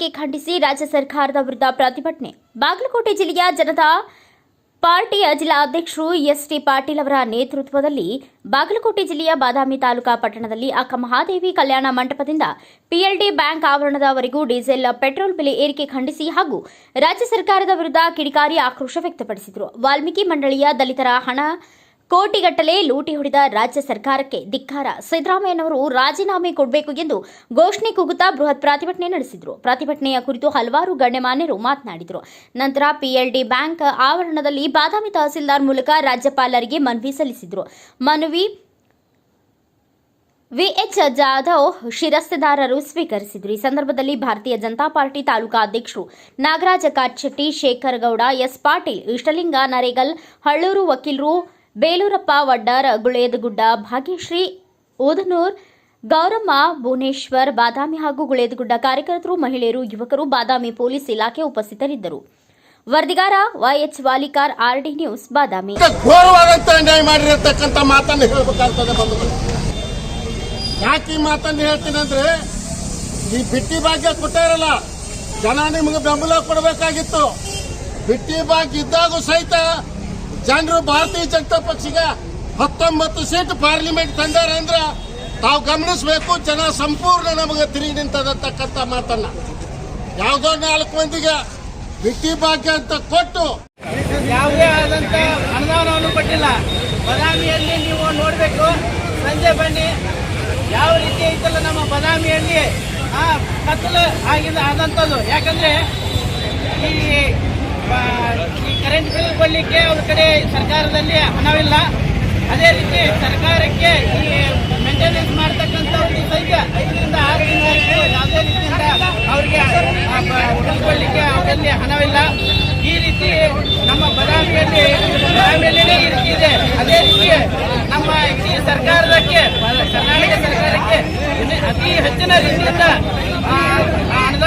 ಏರಿಕೆ ಖಂಡಿಸಿ ರಾಜ್ಯ ಸರ್ಕಾರದ ವಿರುದ್ಧ ಪ್ರತಿಭಟನೆ. ಬಾಗಲಕೋಟೆ ಜಿಲ್ಲೆಯ ಜನತಾ ಪಾರ್ಟಿಯ ಜಿಲ್ಲಾ ಅಧ್ಯಕ್ಷರು ಎಸ್ಟಿ ಪಾಟೀಲ್ ಅವರ ನೇತೃತ್ವದಲ್ಲಿ ಬಾಗಲಕೋಟೆ ಜಿಲ್ಲೆಯ ಬಾದಾಮಿ ತಾಲೂಕಾ ಪಟ್ಟಣದಲ್ಲಿ ಅಕ್ಕ ಮಹಾದೇವಿ ಕಲ್ಯಾಣ ಮಂಟಪದಿಂದ ಪಿಎಲ್ಡಿ ಬ್ಯಾಂಕ್ ಆವರಣದವರೆಗೂ ಡೀಸೆಲ್, ಪೆಟ್ರೋಲ್ ಬೆಲೆ ಏರಿಕೆ ಖಂಡಿಸಿ ಹಾಗೂ ರಾಜ್ಯ ಸರ್ಕಾರದ ವಿರುದ್ಧ ಕಿಡಿಕಾರಿ ಆಕ್ರೋಶ ವ್ಯಕ್ತಪಡಿಸಿದರು. ವಾಲ್ಮೀಕಿ ಮಂಡಳಿಯ ದಲಿತರ ಹಣ ಕೋಟಿಗಟ್ಟಲೆ ಲೂಟಿ ಹೊಡೆದ ರಾಜ್ಯ ಸರ್ಕಾರಕ್ಕೆ ಧಿಕ್ಕಾರ. ಸಿದ್ದರಾಮಯ್ಯನವರು ರಾಜೀನಾಮೆ ಕೊಡಬೇಕು ಎಂದು ಘೋಷಣೆ ಕೂಗುತ್ತಾ ಬೃಹತ್ ಪ್ರತಿಭಟನೆ ನಡೆಸಿದರು. ಪ್ರತಿಭಟನೆಯ ಕುರಿತು ಹಲವಾರು ಗಣ್ಯಮಾನ್ಯರು ಮಾತನಾಡಿದರು. ನಂತರ ಪಿಎಲ್ಡಿ ಬ್ಯಾಂಕ್ ಆವರಣದಲ್ಲಿ ಬಾದಾಮಿ ತಹಸೀಲ್ದಾರ್ ಮೂಲಕ ರಾಜ್ಯಪಾಲರಿಗೆ ಮನವಿ ಸಲ್ಲಿಸಿದರು. ಮನವಿ ವಿಎಚ್ ಜಾಧವ್ ಶಿರಸ್ತೆದಾರರು ಸ್ವೀಕರಿಸಿದರು. ಈ ಸಂದರ್ಭದಲ್ಲಿ ಭಾರತೀಯ ಜನತಾ ಪಾರ್ಟಿ ತಾಲೂಕಾ ಅಧ್ಯಕ್ಷರು ನಾಗರಾಜ ಕಾಟ್ಶೆಟ್ಟಿ, ಶೇಖರ್ ಗೌಡ, ಎಸ್ ಪಾಟೀಲ್, ಇಷ್ಟಲಿಂಗ ನರೇಗಲ್, ಹಳ್ಳೂರು ವಕೀಲರು ಬೇಲೂರಪ್ಪ ವಡ್ಡಾರ ಗುಳೇದಗುಡ್ಡ ಭಾಗ್ಯಶ್ರೀ ಓದನೂರ್, ಗೌರಮ್ಮ ಭುವನೇಶ್ವರ್, ಬಾದಾಮಿ ಹಾಗೂ ಗುಳೇದಗುಡ್ಡ ಕಾರ್ಯಕರ್ತರು, ಮಹಿಳೆಯರು, ಯುವಕರು, ಬಾದಾಮಿ ಪೊಲೀಸ್ ಇಲಾಖೆ ಉಪಸ್ಥಿತರಿದ್ದರು. ವರದಿಗಾರ YH Walikar, RD news, Badami. ಯಾಕೆ ಈ ಹೇಳ್ತೀನಿ ಅಂದ್ರೆ, ಈ ಬಿಟ್ಟಿ ಭಾಗ್ಯ ಕೊಟ್ಟಿರಲ್ಲ ಜನ ನಿಮಗೆ ಬೆಂಬಲ ಕೊಡಬೇಕಾಗಿತ್ತು. ಬಿಟ್ಟಿ ಭಾಗ್ಯ ಇದ್ದಾಗೂ ಸಹಿತ ಜನರು ಭಾರತೀಯ ಜನತಾ ಪಕ್ಷಿಗೆ ಹತ್ತೊಂಬತ್ತು ಸೀಟ್ ಪಾರ್ಲಿಮೆಂಟ್ ತಂದಾರ ಅಂದ್ರ ತಾವು ಗಮನಿಸಬೇಕು, ಜನ ಸಂಪೂರ್ಣ ನಮಗೆ ತಿರುಗಿ ನಿಂತದಂತಕ್ಕಂಥ ಮಾತನ್ನ. ಯಾವುದೋ ನಾಲ್ಕು ಮಂದಿಗೆ ಬಿಟ್ಟಿ ಭಾಗ್ಯ ಅಂತ ಕೊಟ್ಟು ಯಾವುದೇ ಆದಂತ ಅನುದಾನವನ್ನು ಕೊಟ್ಟಿಲ್ಲ ಬದಾಮಿಯಲ್ಲಿ ನೀವು ನೋಡಬೇಕು. ಸಂಜೆ ಬನ್ನಿ. ಯಾವ ರೀತಿ ಐತಲ್ಲ ನಮ್ಮ ಬದಾಮಿಯಲ್ಲಿ? ಕತ್ತಲು ಆಗಿದ ಆದಂಥದ್ದು ಯಾಕಂದ್ರೆ ಈ ಈ ಕರೆಂಟ್ ಬಿಲ್ ಕೊಡ್ಲಿಕ್ಕೆ ಅವ್ರ ಕಡೆ ಸರ್ಕಾರದಲ್ಲಿ ಹಣವಿಲ್ಲ. ಅದೇ ರೀತಿ ಸರ್ಕಾರಕ್ಕೆ ಈ ಮೇಂಟೆನೆನ್ಸ್ ಒಂದು ಸೈಕ ಐದರಿಂದ ಆರು ತಿಂಗಳು ಯಾವುದೇ ರೀತಿಯಿಂದ ಅವರಿಗೆ ಕೊಡಲಿಕ್ಕೆ ಅವರಲ್ಲಿ ಹಣವಿಲ್ಲ. ಈ ರೀತಿ ನಮ್ಮ ಬದಾಮಿಯಲ್ಲಿ ಬದಾಮಿಯಲ್ಲೇ ಈ ರೀತಿ ಇದೆ. ಅದೇ ರೀತಿ ನಮ್ಮ ಈ ಸರ್ಕಾರದಕ್ಕೆ, ಕರ್ನಾಟಕ ಸರ್ಕಾರಕ್ಕೆ ಅತಿ ಹೆಚ್ಚಿನ ರೀತಿಯಿಂದ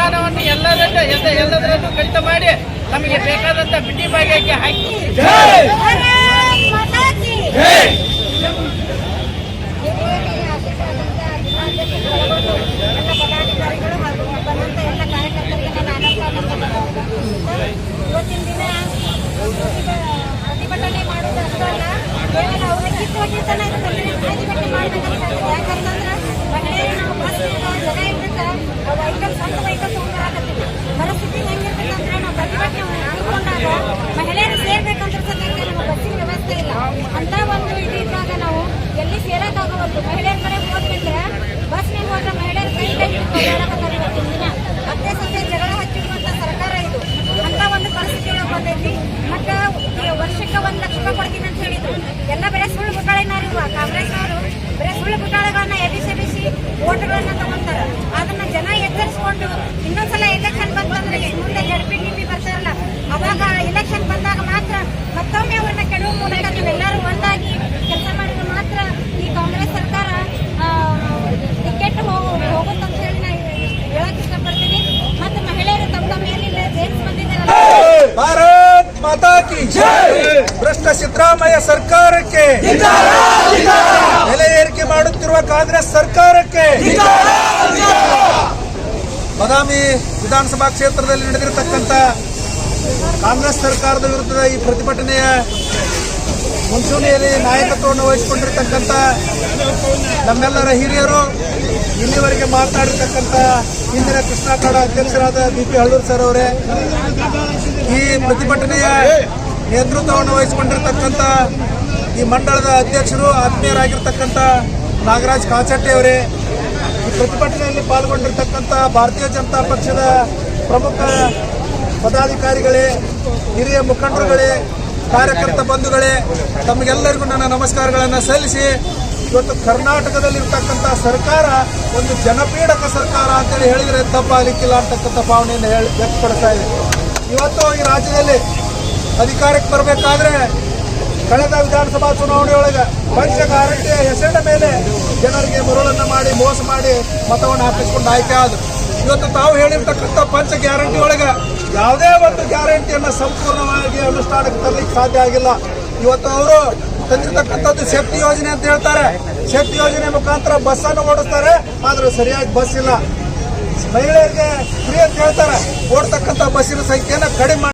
ಅನುದಾನವನ್ನು ಎಲ್ಲದರ ಎಲ್ಲ ಎಲ್ಲದರಲ್ಲೂ ಕಡಿತ ಮಾಡಿ ನಮಗೆ ಬೇಕಾದಂತ ಬಿಟ್ಟಿ ಭಾಗಕ್ಕೆ ಹಾಕಿ. ಪ್ರತಿಭಟನೆ ಯಾಕಂತಂದ್ರೆ ಮಹಿಳೆಯರು ಯಾಕಂದ್ರೆ ಬಸ್ ಜನ ಇನ್ನೊಂದ್ಸಲ ಎಲೆಕ್ಷನ್ ಬಂತಂದ್ರೆ ಮುಂದೆ ಮುಂದೆ ಜಡ್ಪಿ ಟಿಪಿ ಬರ್ತಾರಲ್ಲ ಅವಾಗ ಎಲೆಕ್ಷನ್ ಬಂದಾಗ ಮಾತ್ರ ಮತ್ತೊಮ್ಮೆ ಅವನ್ನ ಕೆಡುವ ಮೂಲಕ ನೀವೆಲ್ಲರೂ ಒಂದಾಗಿ ಕೆಲಸ ಮಾಡಿದ್ರೆ ಮಾತ್ರ ಈ ಕಾಂಗ್ರೆಸ್ ಸರ್ಕಾರ ಟಿಕೆಟ್ ಹೋಗುತ್ತಂತ ಹೇಳಿ ನಾ ಹೇಳಕ್ ಇಷ್ಟಪಡ್ತೀನಿ. ಮತ್ತೆ ಮಹಿಳೆಯರು ತಮ್ಮ ತಮ್ಮ ಏನಿಲ್ಲ ಜೇಮ್ಸ್ ಬಂದಿದ್ದಾರಲ್ಲ ಭಾರತ್ ಮಾತಾ ಕಿ ಭ್ರಷ್ಟ ಸಿದ್ದರಾಮಯ್ಯ ಸರ್ಕಾರಕ್ಕೆ ಬೆಲೆ ಏರಿಕೆ ಮಾಡುತ್ತಿರುವ ಕಾಂಗ್ರೆಸ್ ಸರ್ಕಾರಕ್ಕೆ ಬಾದಾಮಿ ವಿಧಾನಸಭಾ ಕ್ಷೇತ್ರದಲ್ಲಿ ನಡೆದಿರತಕ್ಕಂಥ ಕಾಂಗ್ರೆಸ್ ಸರ್ಕಾರದ ವಿರುದ್ಧದ ಈ ಪ್ರತಿಭಟನೆಯ ಮುಂಚೂಣಿಯಲ್ಲಿ ನಾಯಕತ್ವವನ್ನು ವಹಿಸಿಕೊಂಡಿರ್ತಕ್ಕಂಥ ನಮ್ಮೆಲ್ಲರ ಹಿರಿಯರು, ಇಲ್ಲಿವರೆಗೆ ಮಾತನಾಡಿರ್ತಕ್ಕಂಥ ಹಿಂದಿನ ಕೃಷ್ಣಾಕಾಡ ಅಧ್ಯಕ್ಷರಾದ ಬಿ ಪಿ ಹಳ್ಳೂರ್ ಸರ್ ಅವರೇ, ಈ ಪ್ರತಿಭಟನೆಯ ನೇತೃತ್ವವನ್ನು ವಹಿಸಿಕೊಂಡಿರ್ತಕ್ಕಂಥ ಈ ಮಂಡಳದ ಅಧ್ಯಕ್ಷರು ಆತ್ಮೀಯರಾಗಿರ್ತಕ್ಕಂಥ ನಾಗರಾಜ್ ಕಾಚಟ್ಟಿ ಅವರೇ ಈ ಪ್ರತಿಭಟನೆಯಲ್ಲಿ ಪಾಲ್ಗೊಂಡಿರ್ತಕ್ಕಂಥ ಭಾರತೀಯ ಜನತಾ ಪಕ್ಷದ ಪ್ರಮುಖ ಪದಾಧಿಕಾರಿಗಳೇ, ಹಿರಿಯ ಮುಖಂಡರುಗಳೇ, ಕಾರ್ಯಕರ್ತ ಬಂಧುಗಳೇ, ತಮಗೆಲ್ಲರಿಗೂ ನನ್ನ ನಮಸ್ಕಾರಗಳನ್ನು ಸಲ್ಲಿಸಿ ಇವತ್ತು ಕರ್ನಾಟಕದಲ್ಲಿರ್ತಕ್ಕಂಥ ಸರ್ಕಾರ ಒಂದು ಜನಪೀಡಕ ಸರ್ಕಾರ ಅಂತೇಳಿ ಹೇಳಿದರೆ ತಪ್ಪಾಗಲಿಕ್ಕಿಲ್ಲ ಅಂತಕ್ಕಂಥ ಭಾವನೆಯನ್ನು ಹೇಳಿ ವ್ಯಕ್ತಪಡಿಸ್ತಾ ಇದೆ. ಇವತ್ತು ಈ ರಾಜ್ಯದಲ್ಲಿ ಅಧಿಕಾರಕ್ಕೆ ಬರಬೇಕಾದ್ರೆ ಕಳೆದ ವಿಧಾನಸಭಾ ಚುನಾವಣೆಯೊಳಗೆ ಪಂಚ ಗ್ಯಾರಂಟಿಯ ಹೆಸರಿನ ಮೇಲೆ ಜನರಿಗೆ ಮರುಳನ್ನು ಮಾಡಿ, ಮೋಸ ಮಾಡಿ ಮತವನ್ನು ಹಾಕಿಸ್ಕೊಂಡು ಆಯ್ಕೆ ಆದರು. ಇವತ್ತು ತಾವು ಹೇಳಿರ್ತಕ್ಕಂಥ ಪಂಚ ಗ್ಯಾರಂಟಿ ಒಳಗೆ ಯಾವುದೇ ಒಂದು ಗ್ಯಾರಂಟಿಯನ್ನು ಸಂಪೂರ್ಣವಾಗಿ ಅನುಷ್ಠಾನಕ್ಕೆ ತರಲಿಕ್ಕೆ ಸಾಧ್ಯ ಆಗಿಲ್ಲ. ಇವತ್ತು ಅವರು ತಂದಿರತಕ್ಕಂಥದ್ದು ಶಕ್ತಿ ಯೋಜನೆ ಅಂತ ಹೇಳ್ತಾರೆ. ಶಕ್ತಿ ಯೋಜನೆ ಮುಖಾಂತರ ಬಸ್ಸನ್ನು ಓಡಿಸ್ತಾರೆ, ಆದರೆ ಸರಿಯಾಗಿ ಬಸ್ ಇಲ್ಲ. ಮಹಿಳೆಯರಿಗೆ ಫ್ರೀ ಅಂತ ಹೇಳ್ತಾರೆ. ಓಡ್ತಕ್ಕಂಥ ಬಸ್ಸಿನ ಸಂಖ್ಯೆಯನ್ನು ಕಡಿಮೆ